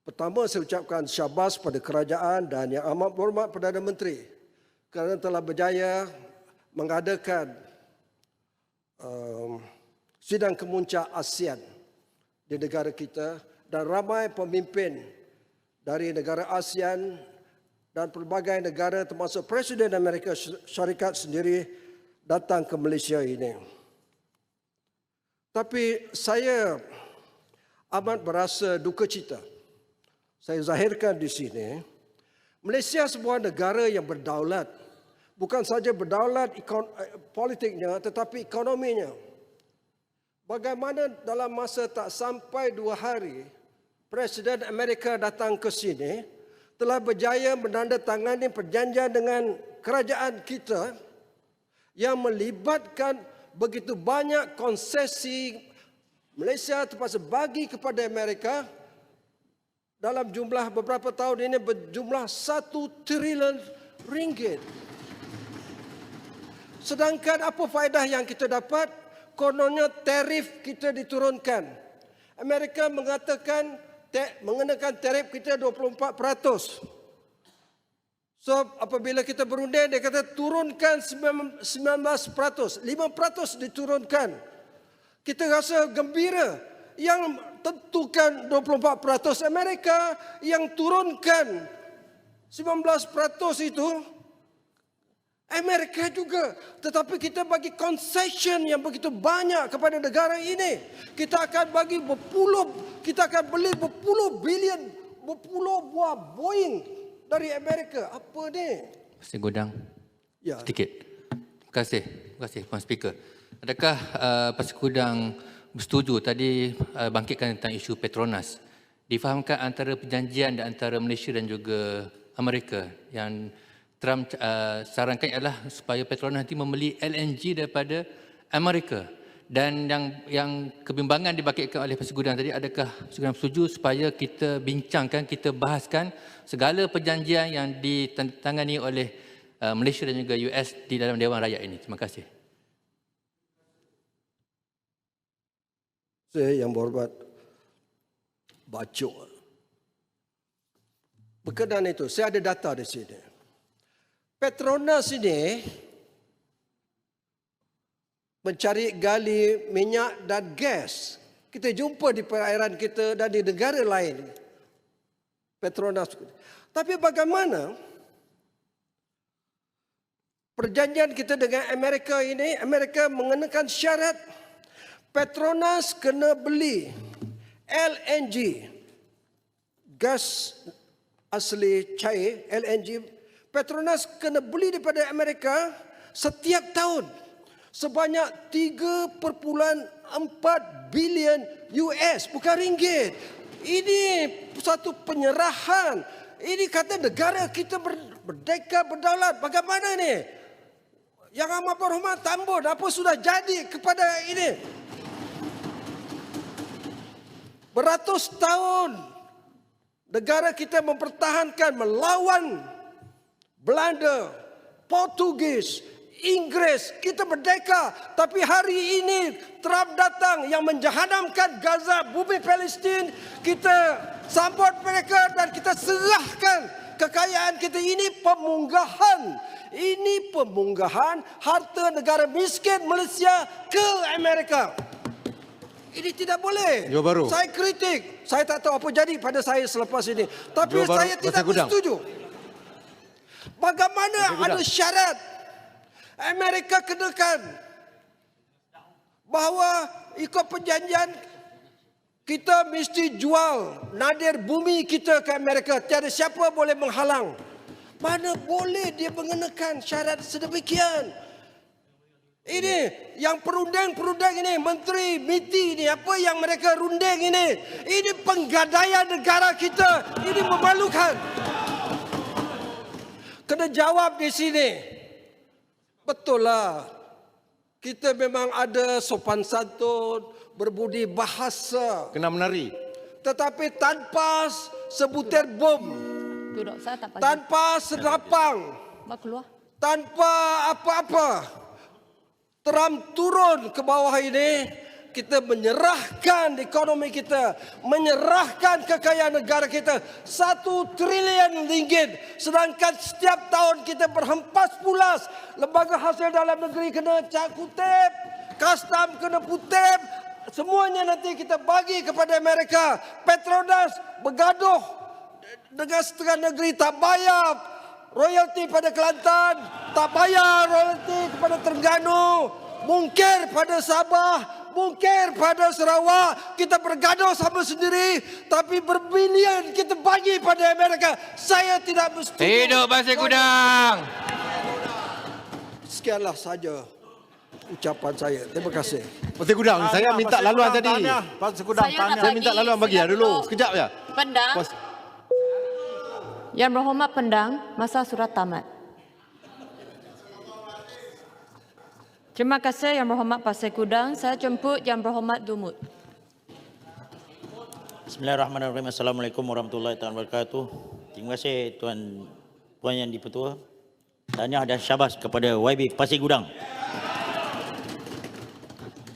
Pertama saya ucapkan syabas pada kerajaan dan yang amat berhormat Perdana Menteri kerana telah berjaya mengadakan um, sidang kemuncak ASEAN di negara kita dan ramai pemimpin dari negara ASEAN dan pelbagai negara termasuk Presiden Amerika Syarikat sendiri datang ke Malaysia ini. Tapi saya amat berasa duka cita. Saya zahirkan di sini, Malaysia sebuah negara yang berdaulat. Bukan saja berdaulat ekon, eh, politiknya tetapi ekonominya. Bagaimana dalam masa tak sampai dua hari, Presiden Amerika datang ke sini, telah berjaya menandatangani perjanjian dengan kerajaan kita yang melibatkan begitu banyak konsesi Malaysia terpaksa bagi kepada Amerika dalam jumlah beberapa tahun ini berjumlah satu trilion ringgit. Sedangkan apa faedah yang kita dapat? Kononnya tarif kita diturunkan. Amerika mengatakan mengenakan tarif kita 24%. So apabila kita berunding dia kata turunkan 19%, 5% diturunkan. Kita rasa gembira yang tentukan 24% Amerika yang turunkan 19% itu Amerika juga tetapi kita bagi concession yang begitu banyak kepada negara ini kita akan bagi berpuluh kita akan beli berpuluh bilion berpuluh buah Boeing dari Amerika apa ni Pasir Godang. ya Sedikit. Terima kasih. Terima kasih, Puan Speaker. Adakah uh, Pasir Godang bersetuju tadi uh, bangkitkan tentang isu Petronas? Difahamkan antara perjanjian antara Malaysia dan juga Amerika yang Trump uh, sarankan ialah supaya Petronas nanti membeli LNG daripada Amerika. Dan yang yang kebimbangan dibangkitkan oleh Pasir Gudang tadi adakah Pasir Gudang setuju supaya kita bincangkan, kita bahaskan segala perjanjian yang ditangani oleh uh, Malaysia dan juga US di dalam Dewan Rakyat ini. Terima kasih. Saya yang berhormat bacok. Berkenaan itu, saya ada data di sini. Petronas ini mencari gali minyak dan gas. Kita jumpa di perairan kita dan di negara lain. Petronas. Tapi bagaimana perjanjian kita dengan Amerika ini, Amerika mengenakan syarat Petronas kena beli LNG gas asli cair LNG Petronas kena beli daripada Amerika setiap tahun sebanyak 3.4 bilion US bukan ringgit. Ini satu penyerahan. Ini kata negara kita berdeka berdaulat. Bagaimana ni? Yang amat berhormat tambun apa sudah jadi kepada ini? Beratus tahun negara kita mempertahankan melawan Belanda, Portugis, Inggris, kita merdeka. Tapi hari ini Trump datang yang menjahadamkan Gaza, bumi Palestin. Kita sambut mereka dan kita serahkan kekayaan kita. Ini pemunggahan. Ini pemunggahan harta negara miskin Malaysia ke Amerika. Ini tidak boleh. Jawa Baru. Saya kritik. Saya tak tahu apa jadi pada saya selepas ini. Tapi Baru, saya tidak bersetuju. Bagaimana ada syarat Amerika kenakan bahawa ikut perjanjian kita mesti jual nadir bumi kita ke Amerika. Tiada siapa boleh menghalang. Mana boleh dia mengenakan syarat sedemikian. Ini yang perunding-perunding ini, menteri, MITI ini, apa yang mereka runding ini. Ini penggadaian negara kita. Ini memalukan. Kena jawab di sini. Betul lah. Kita memang ada sopan santun, berbudi bahasa. Kena menari. Tetapi tanpa sebutir bom, tanpa serapang, tanpa apa-apa. Trump turun ke bawah ini kita menyerahkan ekonomi kita, menyerahkan kekayaan negara kita satu trilion ringgit. Sedangkan setiap tahun kita berhempas pulas. Lembaga hasil dalam negeri kena cak kutip, custom kena kutip. Semuanya nanti kita bagi kepada Amerika. Petronas bergaduh dengan setengah negeri tak bayar royalti pada Kelantan, tak bayar royalti kepada Terengganu, mungkir pada Sabah, mungkir pada Sarawak. Kita bergaduh sama sendiri, tapi berbilion kita bagi pada Amerika. Saya tidak bersetuju. Hidup Pasir Gudang! Sekianlah saja ucapan saya. Terima kasih. Pasir Gudang, saya minta laluan tadi. Pasir Gudang, Saya minta laluan bagi ya dulu. dulu. Sekejap ya. Pendang. Pas- Yang berhormat pendang, masa surat tamat. Terima kasih Yang Berhormat Pasir Gudang. Saya jemput Yang Berhormat Dumut. Bismillahirrahmanirrahim. Assalamualaikum warahmatullahi taala wabarakatuh. Terima kasih Tuan Puan Yang di-Pertua. Tahniah dan syabas kepada YB Pasir Gudang.